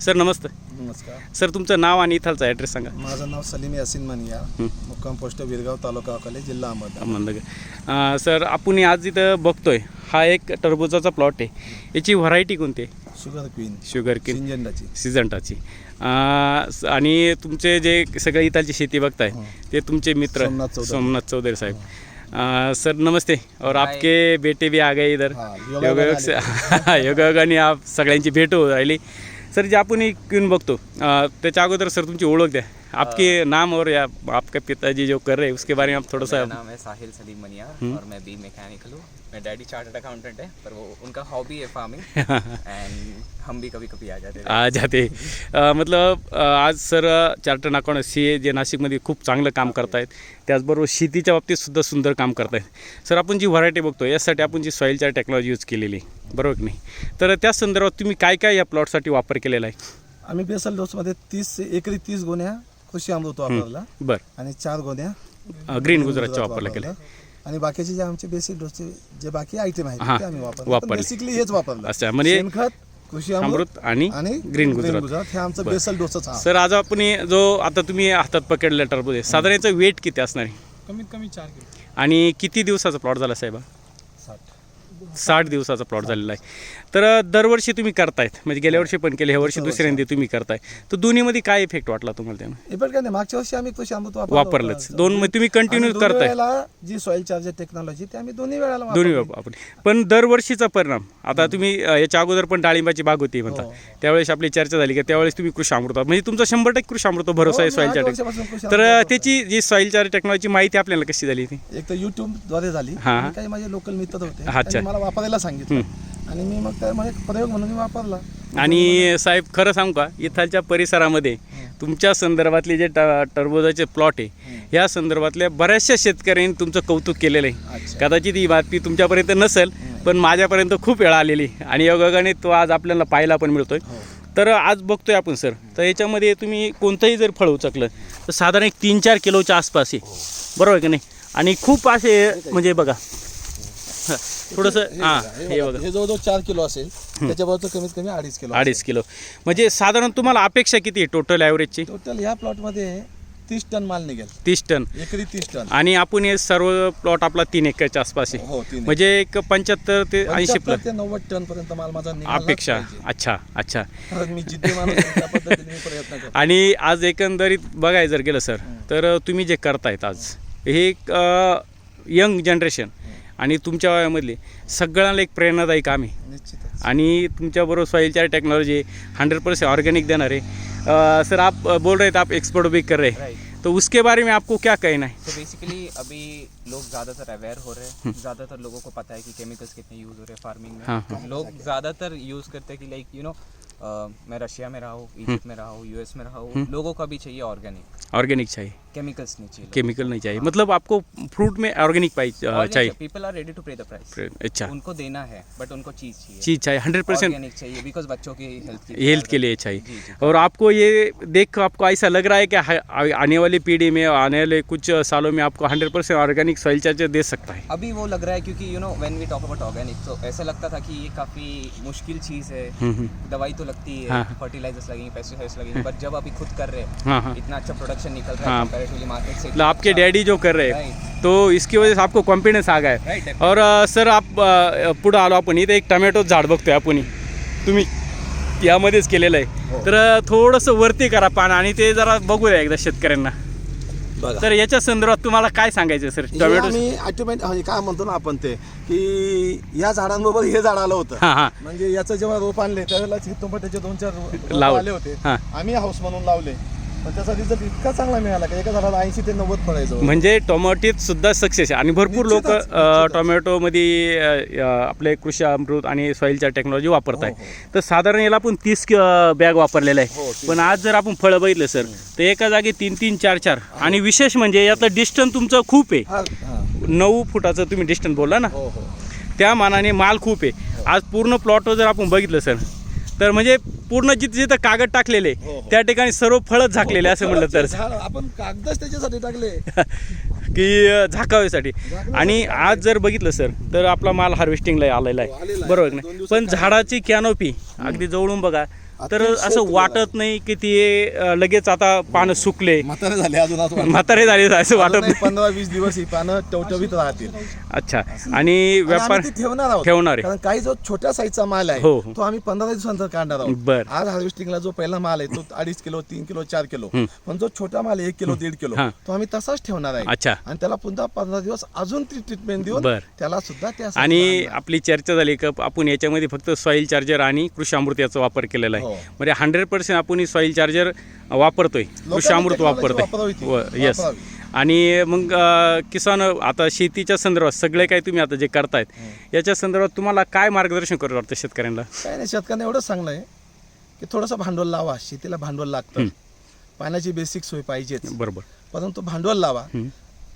Sir नमस्ते. नमस्कार. Sir तुमचं नाव आणि इथलचा ॲड्रेस सांगा. माझं नाव सलीम यासिन मनिया. मुक्काम पोस्ट विरगाव तालुका अकोले जिल्हा अहमदनगर. अहमदनगर. सर आपण आज इथं बघतोय. हा एक टरबुजाचा प्लॉट आहे. याची व्हरायटी कोणती आहे? शुगर क्वीन शुगर सिंजंडाची सिजंटाची अं, स- आणि तुमचे जे सगळे इथलची शेती बघताय ते तुमचे मित्र सोमनाथ चौधरी. साहेब. अं, सर नमस्ते. और आपके बेटे भी आ गए इधर. योग योगायोगाने से योगायोगाने आप सगळ्यांची भेट हो राहिली. सर जे आपण येऊन बघतो त्याच्या अगोदर सर तुमची ओळख द्या. आपके नाम और या आपके पिताजी जो कर रहे हैं उसके बारे में आप थोड़ा सा नाम है साहिल सलीम मनियार और मैं बी मैकेनिकल हूँ। मेरा डैडी चार्टर्ड अकाउंटेंट है पर वो उनका हॉबी है फार्मिंग एंड हम भी कभी कभी आ जाते हैं। आ जाते अ, मतलब आज sir chartered account C A जे नाशिकमध्ये खूप चांगलं काम करतायत. त्याचबरोबर शेतीच्या बाबतीत सुद्धा सुंदर काम करतायत. सर आपण जी व्हरायटी बघतो यासाठी आपण जी सॉईलच्या टेक्नॉलॉजी यूज केलेली आहे, बरोबर की नाही? तर त्या संदर्भात तुम्ही काय काय या प्लॉटसाठी वापर केलेला आहे? आम्ही बेसल डोसमध्ये तीस एकरी तीस गोण्या कृषी अमृत वापरला. बरं. आणि चार गोण्या. ग्रीन गुजरातच्या वापरला केले आणि बाकीचे जे आमचे बेसिक डोसचे जे बाकी आयटम हा, आहेत ते आम्ही वापरले. बेसिकली हेच वापरलं. अच्छा, म्हणजे शेणखत कृषी अमृत अमृत आणि आणि ग्रीन गुजरात. हे आमचं बेसल डोसच सर आज आपण जो आता तुम्ही हातात पकडलेला टरबूज आहे साधारण याचं वेट किती असणार आहे? कमीत कमी चार किलो. आणि किती दिवसाचा प्लॉट झाला साहेबा? साठ दिवसाचा प्लॉट झालेला आहे. तर दरवर्षी तुम्ही करतायत. म्हणजे गेल्या वर्षी पण केले ह्या वर्षी दुसऱ्यांदा तुम्ही करताय. तर दोन्हीमध्ये काय इफेक्ट वाटला तुम्हाला त्यामुळे हे पण काय नाही मागच्या वर्षी आम्ही कृषी अमृत वापरलं वापरलंच. होतं. दोन म्हणजे तुम्ही कंटिन्यू दोन्ही करताय. वेळेला जी सॉइल चार्जर टेक्नॉलॉजी ती आम्ही दोन्ही वेळेला दोन्ही वापरली. आपण पण दरवर्षीचा परिणाम आता तुम्ही अ, याच्या अगोदर पण डाळिंबाची बाग होती म्हणता. हो. त्यावेळेस आपली चर्चा झाली की त्यावेळेस तुम्ही कृषी अमृत म्हणजे तुमचा शंभर टक्के कृषी अमृत भरोसा आहे हो, मी आठ सॉईल वर्षापासून कृषी तर त्याची जी सॉईल चार्ज टेक्नॉलॉजी माहिती आपल्याला कशी झाली ती? एक तर युट्यूबद्वारे झाली. हा. आणि काही माझे लोकल मित्र होते. अच्छा. त्यांनी मला वापरायला सांगितलं. आणि मी मग त्या म्हणजे प्रयोग म्हणून मी वापरला. आणि साहेब खरं सांगू का? इथलच्या परिसरामध्ये तुमच्या संदर्भातले जे टरबुजाचे प्लॉट आहे या संदर्भातल्या बऱ्याचशा शेतकऱ्यांनी तुमचं कौतुक केलेलं आहे. कदाचित ही बातमी तुमच्यापर्यंत नसेल पण माझ्यापर्यंत खूप वेळा आलेली आणि योगाने तो आज आपल्याला पाहायला पण मिळतोय. तर आज बघतोय आपण सर. तर याच्यामध्ये तुम्ही कोणतंही जर फळ उचकलं तर साधारण एक तीन चार किलोच्या आसपास आहे. बरोबर आहे की नाही? आणि खूप असे म्हणजे बघा हं, थोडंसं हां हे बघा हे जवळजवळ चार किलो असेल त्याच्याबरोबर कमीत कमी अडीच किलो अडीच किलो. म्हणजे साधारण तुम्हाला अपेक्षा किती टोटल ॲव्हरेजची टोटल ह्या प्लॉटमध्ये तीस टन माल निघेल. तीस टन. एकरी तीस टन. आणि आपण हे सर्व प्लॉट आपला तीन एकरच्या आसपास आहे. हो तीन म्हणजे एक पंच्याहत्तर ते ऐंशी 75 प्लस ते नव्वद टन पर्यंत माल माझा निघालाच अपेक्षा. पाहिजे. अच्छा अच्छा. कारण मी जिद्दी माणूस आहे, त्या पद्धतीने मी प्रयत्न करतो. आणि आज एकंदरीत बघायला जर गेलं सर तर तुम्ही जे करतायत आज हे एक यंग जनरेशन आणि तुमच्या वयामधले सगळ्यांना एक प्रेरणादायी काम आहे. आणि तुमच्याबरोबर सॉइलच्या टेक्नोलॉजी हंड्रेड परसेंट ऑर्गेनिक देणार है सर आप बोल रहे थे आप एक्सपोर्ट भी कर रहे हैं. तो उसके बारे में आपको क्या कहना है? तो बेसिकली अभी लोग ज़्यादातर अवेयर हो रहे हैं। ज़्यादातर लोगों को पता है कि केमिकल्स कितने यूज़ हो रहे हैं फार्मिंग हाँ, में लोग ज़्यादातर यूज़ करते हैं कि लाइक यू नो मैं रशिया में रहा हूँ इजिप्ट में रहा हूँ यूएस में रहा हूँ। लोगों को भी चाहिए ऑर्गेनिक ऑर्गेनिक चाहिए। केमिकल्स नहीं चाहिए केमिकल नहीं चाहिए। मतलब आपको फ्रूट में ऑर्गेनिक पाई चाहिए। People are ready to pay the price अच्छा। उनको देना है बट उनको चीज़ चाहिए। चीज़ चाहिए हंड्रेड परसेंट चाहिए बिकॉज़ बच्चों की हेल्थ की हेल्थ के लिए चाहिए। और आपको ये देख आपको ऐसा लग रहा है कि आने वाली पीढ़ी में आने वाले कुछ सालों में आपको hundred percent organic soil charger दे सकता है। अभी वो लग रहा है क्योंकि you know when we talk about organic तो ऐसा लगता था कि ये काफ़ी मुश्किल चीज़ है। हम्म, हम्म। दवाई तो लगती हाँ। है। फर्टिलाइजर्स लगेंगे पेस्टिसाइड्स लगेंगे बट जब अभी खुद कर रहे हैं हाँ हाँ। इतना अच्छा प्रोडक्शन निकल रहा हाँ। है कंपैरेटिवली मार्केट से मतलब आपके डैडी जो कर रहे हैं. तो इसकी वजह से आपको कॉन्फिडन्स आ गया है। Definitely. और अ, सर आप अ, पुढं आलो आपण इथे एक टमॅटो झाड बघतोय आपण. तुम्ही यामध्येच केलेलं आहे. तर अ, थोडंसं वरती करा पान आणि ते जरा बघूया एकदा शेतकऱ्यांना. बघा. तर याच्या संदर्भात तुम्हाला काय सांगायचं सर? हे टोमॅटो आम्ही ऑटोमॅटिक म्हणजे काय म्हणतो ना आपण ते की या झाडांबरोबर हे झाड आलं होतं. हां हां. म्हणजे याचं जेव्हा रोप आणले त्यावेळेला त्याचे दोन चार रोप लावले. आले होते. हा. आम्ही हाऊस म्हणून लावले. पण त्याचा रिझल्ट इतका चांगला मिळाला की एका झाडाला ऐंशी ते नव्वद फळायचं म्हणजे टोमॅटोत सुद्धा सक्सेस आहे. आणि भरपूर लोक निश्चितच, निश्चितच. टोमॅटोमध्ये अ, आपले कृषी अमृत आणि सॉईलच्या टेक्नॉलॉजी वापरत आहे. हो, तर साधारण याला आपण तीस बॅग वापरलेलं हो, आहे पण आज जर आपण फळं बघितलं सर तर एका जागी तीन तीन चार चार. आणि विशेष म्हणजे यातलं डिस्टन्स तुमचं खूप आहे. हा हा. नऊ फुटाचं तुम्ही डिस्टन्स बोलला ना? हो हो. त्या मानाने माल खूप आहे. आज पूर्ण प्लॉटवर जर आपण बघितलं सर तर म्हणजे पूर्ण जिथं जिथं कागद टाकलेले हो, हो. त्या ठिकाणी सर्व फळच झाकलेले असं म्हणलं तर. झाड आपण कागदच त्याच्यासाठी टाकले. की अ, झाकावेसाठी. आणि आज जर बघितलं सर तर आपला माल हार्वेस्टिंगला आलेला हो, आलेला आहे. आहे. बरोबर की दोन नाही दिवसात पण झाडाची कॅनोपी अगदी जवळून बघा तर असं वाटत नाही की ते अं, लगेच आता पानं सुकले. म्हातारे झाले अजून असं वाटतं. म्हातारे झाले असं वाटत नाही पंधरा वीस दिवस ही पानं टवटवीत राहतील. अच्छा. आणि व्यापार ती ठेवणार आहोत. ठेवणार आहे. कारण काही जो छोट्या साईजचा माल आहे हो, हो. तो आम्ही पंधरा दिवसानंतर काढणार आहोत. बर. आज हार्वेस्टिंगला जो पहिला माल आहे तो अडीच किलो तीन किलो चार किलो. पण जो छोटा माल आहे एक किलो दीड किलो हा. तो आम्ही तसाच ठेवणार आहे. अच्छा. आणि त्याला पुन्हा पंधरा दिवस अजून ती ट्रीटमेंट देऊन बर. त्याला सुद्धा त्या आणि आपली चर्चा झाली का आपण याच्यामध्ये फक्त सॉईल चार्जर आणि कृषी अमृत याचा वापर केलेला आहे. हो. म्हणजे हंड्रेड पर्सेंट आपण सॉईल चार्जर वापरतोय. कृषी अमृत technology वापरतोय. वापरावी ती. व- येस वापरावी. आणि मग अं, किसान आता शेतीच्या संदर्भात सगळे काही तुम्ही आता जे करतायत याच्या संदर्भात तुम्हाला काय मार्गदर्शन करू वाटतं शेतकऱ्यांना? काय नाही शेतकऱ्यांना एवढंच चांगलं आहे की थोडंसं भांडवल लावा शेतीला भांडवल लागतं. पाण्याची बेसिक सोय पाहिजेच. बरोबर. परंतु भांडवल लावा.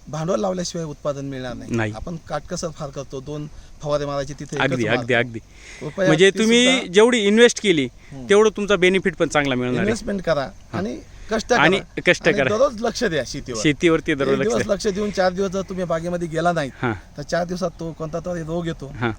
भांडवल लावल्याशिवाय उत्पादन मिळणार नाही. नाही. आपण काटकसर फार करतो? दोन फवारे मारायचे तिथे एकच अगदी मारतो. अगदी अगदी. कृपया म्हणजे ती तुम्ही सुद्धा जेवढी इन्व्हेस्ट केली तेवढं तुमचा बेनिफिट पण चांगला मिळणार आहे. इन्व्हेस्टमेंट करा आणि कष्ट आणि. कष्ट आणि करा. दररोज लक्ष द्या शेतीवर. शेतीवरती एक दररोज दिवस लक्ष लक्ष देऊन चार दिवस जर तुम्ही बागेमध्ये गेला नाही हां. तर चार दिवसात तो कोणता तरी रोग येतो. हां.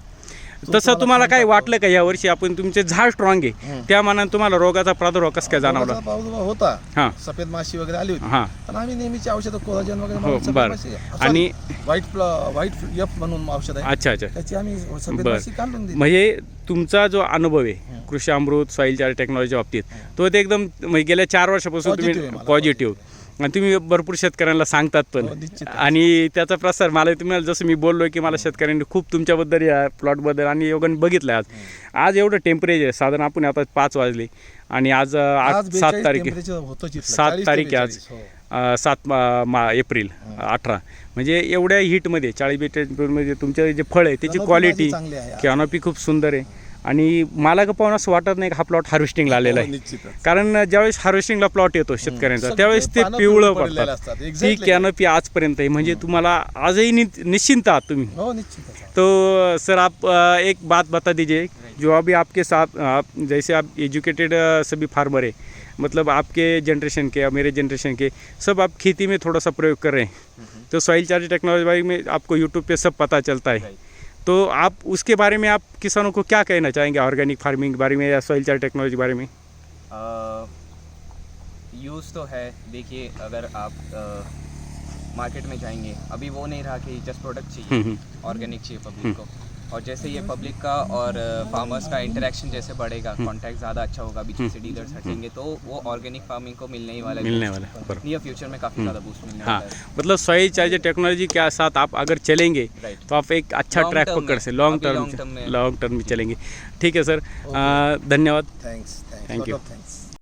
तसं तुम्हाला काय. वाटलं का? यावर्षी आपण तुमचे झाड स्ट्रॉंग आहे. त्या मानाने तुम्हाला रोगाचा प्रादुर्भाव कसं काय जाणवला? प्रादुर्भाव होता. हां. सफेद माशी वगैरे आली होती. हां. पण आम्ही नेहमीची औषधं कोलाजन वगैरे हो, मारून सफेद बरं. माशी- आणि- व्हाईट फ्ल- व्हाईट एफ म्हणून औषध आहे. अच्छा अच्छा. त्याची आम्ही सफेद बरं. माशी काढून दिली. म्हणजे तुमचा जो अनुभव आहे कृषी अमृत सॉईल चार्ज टेक्नॉलॉजीच्या बाबतीत तो ते एकदम म्हणजे गेल्या चार वर्षापासून Positive तुम्ही आहे मला, पॉझिटिव्ह आणि तुम्ही भरपूर शेतकऱ्यांना सांगतात पण. हो. आणि त्याचा प्रसार मला तुम्हाला जसं मी बोललो की मला शेतकऱ्यांनी खूप तुमच्याबद्दल या प्लॉटबद्दल आणि योगाने बघितलं आज. आज एवढं टेम्परेचर आहे. साधारण आपण आता पाच वाजले. आणि आज आठ आज सात 42 तारीख. सात 40 ते तारीख आहे आज. 42, हो. सात मा एप्रिल अठरा. म्हणजे एवढ्या हीटमध्ये चाळीस बेटेजमध्ये तुमचे जे फळ आहे त्याची क्वालिटी. कॅनॉपी खूप सुंदर आहे. आणि मला का पाहून असं वाटत नाही की हा प्लॉट हार्वेस्टिंगला आलेला हो, आहे निश्चितच. कारण ज्यावेळेस हार्वेस्टिंगला प्लॉट येतो शेतकऱ्यांचा त्यावेळेस ते पिवळं पडतात. ती. कॅनॉपी आजपर्यंत आहे. म्हणजे तुम्हाला आजही निश्चिंत आहात तुम्ही. हो तो सर आप एक बात बता दीजिए जो अभी आपके साथ आप जैसे आप एजुकेटेड सभी फार्मर है मतलब आपके जनरेशन के या मेरे जनरेशन के सब आप खेती में थोड़ा सा प्रयोग कर रहे हैं। तो सॉइल चार्ज टेक्नोलॉजी में आपको यूट्यूब पे सब पता चलता है. तो आप उसके बारे में आप किसानों को क्या कहना चाहेंगे? ऑर्गेनिक फ़ार्मिंग के बारे में या सॉइल चार टेक्नोलॉजी के बारे में? यूज़ तो है। देखिए अगर आप मार्केट में जाएँगे अभी वो नहीं रहा कि जस्ट प्रोडक्ट हम्म, चाहिए ऑर्गेनिक चाहिए पब्लिक को। और जैसे ये पब्लिक का और फार्मर्स का इंटरेक्शन जैसे बढ़ेगा कॉन्टैक्ट ज़्यादा अच्छा होगा बीच से डीलर्स हटेंगे तो वो ऑर्गेनिक फ़ार्मिंग को मिलने ही वाला मिलने वाला है नियर फ्यूचर में काफ़ी ज़्यादा बूस्ट मिलने हाँ। मतलब सही चार्ज टेक्नोलॉजी के साथ आप अगर चलेंगे तो आप एक अच्छा ट्रैक पकड़ से लॉन्ग टर्म। लॉन्ग टर्म में। चलेंगे। ठीक है सर धन्यवाद। Thanks thank. थँक्स